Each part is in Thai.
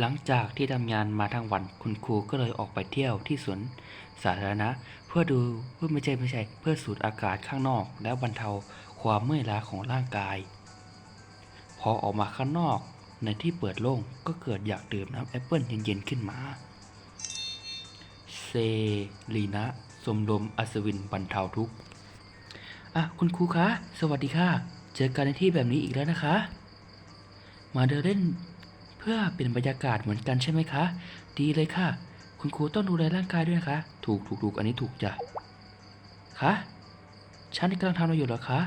หลังจากที่ทำงานมาทั้งวันคุณครูก็เลยออกไปเที่ยวที่สวนสาธารณะ เพื่อดูเพื่อไม่ใช่ไม่ใช่เพื่อสูดอากาศข้างนอก และบรรเทาความเมื่อยล้าของร่างกาย พอออกมาข้างนอก ในที่เปิดโล่งก็เกิดอยากดื่มน้ำแอปเปิลเย็นๆขึ้นมาเซรีนะสมลมอัศวินบรรเทาทุกข์อะคุณครูคะ สวัสดีค่ะ เจอกันในที่แบบนี้อีกแล้วนะคะ มาเดินเล่น พื่อเป็นบรรยากาศเหมือนกันใช่ไหมคะ ดีเลยค่ะ คุณครูต้องดูแลร่างกายด้วยนะคะ ถูกถูกถูกอันนี้ถูกจ้ะคะฉันกำลังทำอะไรอยู่หรอคะ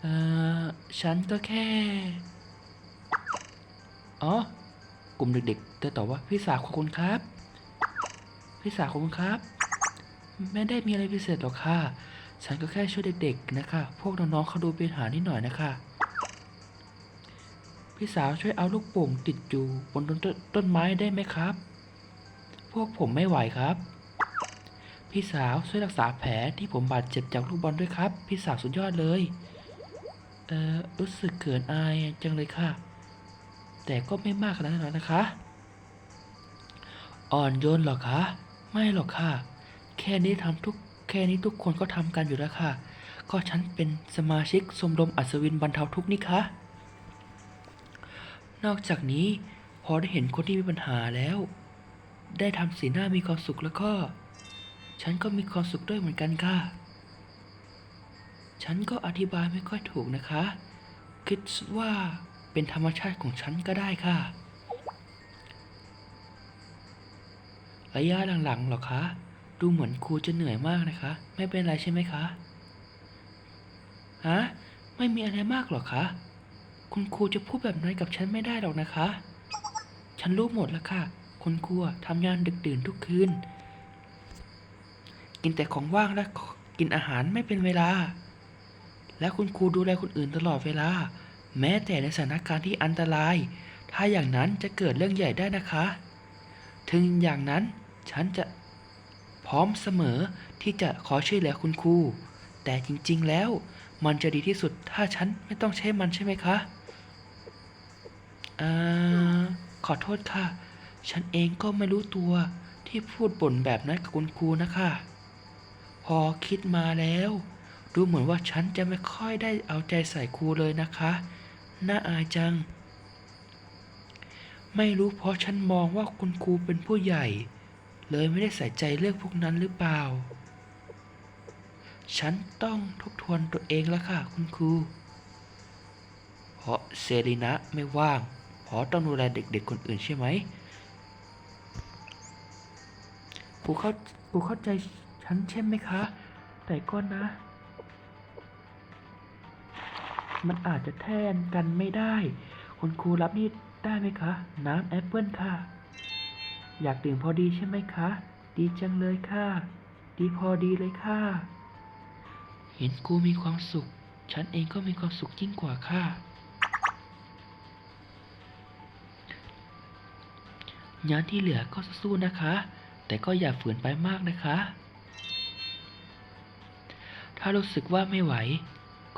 เอ่อฉันก็แค่ อ๋อกลุ่มเด็กๆเธอตอบว่าพี่สาวขอบคุณครับ พี่สาวขอบคุณครับ ไม่ได้มีอะไรพิเศษหรอกค่ะ ฉันก็แค่ช่วยเด็กๆนะคะ พวกน้องๆเขาดูเป็นหานิดหน่อยนะคะ พี่สาวช่วยเอาลูกโป่งติดอยู่บนต้นต้นไม้ได้ไหมครับ พวกผมไม่ไหวครับ พี่สาวช่วยรักษาแผลที่ผมบาดเจ็บจากลูกบอลด้วยครับ พี่สาวสุดยอดเลย เออรู้สึกเขินอายจังเลยค่ะ แต่ก็ไม่มากขนาดนั้นนะคะ อ่อนโยนหรอคะ ไม่หรอกค่ะ แค่นี้ทำทุกแค่นี้ทุกคนก็ทำกันอยู่แล้วค่ะ ก็ฉันเป็นสมาชิกสมรมอัศวินบรรเทาทุกข์นี่คะ นอกจากนี้พอได้เห็นคนที่มีปัญหาแล้ว ได้ทำสีหน้ามีความสุขแล้วก็ ฉันก็มีความสุขด้วยเหมือนกันค่ะ ฉันก็อธิบายไม่ค่อยถูกนะคะ คิดว่าเป็นธรรมชาติของฉันก็ได้ค่ะ ระยะหลังๆหรอคะ ดูเหมือนครูจะเหนื่อยมากนะคะ ไม่เป็นไรใช่ไหมคะ ฮะ ไม่มีอะไรมากหรอคะ คุณครูจะพูดแบบนั้นกับฉันไม่ได้หรอกนะคะ ฉันรู้หมดแล้วค่ะ คุณครูทำงานดึกดื่นทุกคืน กินแต่ของว่างและกินอาหารไม่เป็นเวลา และคุณครูดูแลคนอื่นตลอดเวลา แม้แต่ในสถานการณ์ที่อันตราย ถ้าอย่างนั้นจะเกิดเรื่องใหญ่ได้นะคะ ถึงอย่างนั้นฉันจะพร้อมเสมอที่จะขอช่วยเหลือคุณครูแต่จริงๆแล้วมันจะดีที่สุดถ้าฉันไม่ต้องใช้มันใช่ไหมคะ อ่า ขอโทษค่ะ ฉันเองก็ไม่รู้ตัวที่พูดบ่นแบบนั้นกับคุณครูนะคะ พอคิดมาแล้ว ดูเหมือนว่าฉันจะไม่ค่อยได้เอาใจใส่ครูเลยนะคะ น่าอายจัง ไม่รู้เพราะฉันมองว่าคุณครูเป็นผู้ใหญ่ เลยไม่ได้ใส่ใจเรื่องพวกนั้นหรือเปล่า ฉันต้องทบทวนตัวเองแล้วค่ะ คุณครูเพราะเซรีนะไม่ว่าง เพราะต้องดูแลเด็กๆคนอื่นใช่ไหมครูเข้าครูเข้าใจฉันใช่ไหมคะ แต่ก็นะ มันอาจจะแทนกันไม่ได้ คุณครูรับนี่ได้ไหมคะ น้ำแอปเปิลค่ะ อยากดื่มพอดีใช่ไหมคะ ดีจังเลยค่ะ ดีพอดีเลยค่ะ เห็นครูมีความสุข ฉันเองก็มีความสุขยิ่งกว่าค่ะ งานที่เหลือก็สู้ๆนะคะ แต่ก็อย่าฝืนไปมากนะคะ ถ้ารู้สึกว่าไม่ไหว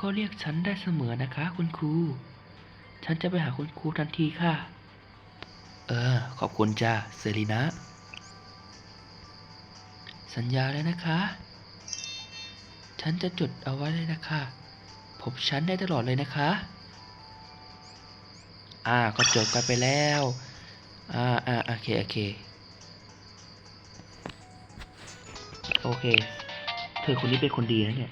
ก็เรียกฉันได้เสมอนะคะ คุณครู ฉันจะไปหาคุณครูทันทีค่ะ เออ ขอบคุณจ้าเซรีนะ สัญญาแล้วนะคะ ฉันจะจดเอาไว้เลยนะคะ พบฉันได้ตลอดเลยนะคะ อ่า ก็จบกันไปแล้ว อ่าอ่าโอเค โอเค โอเค เธอคนนี้เป็นคนดีนะเนี่ย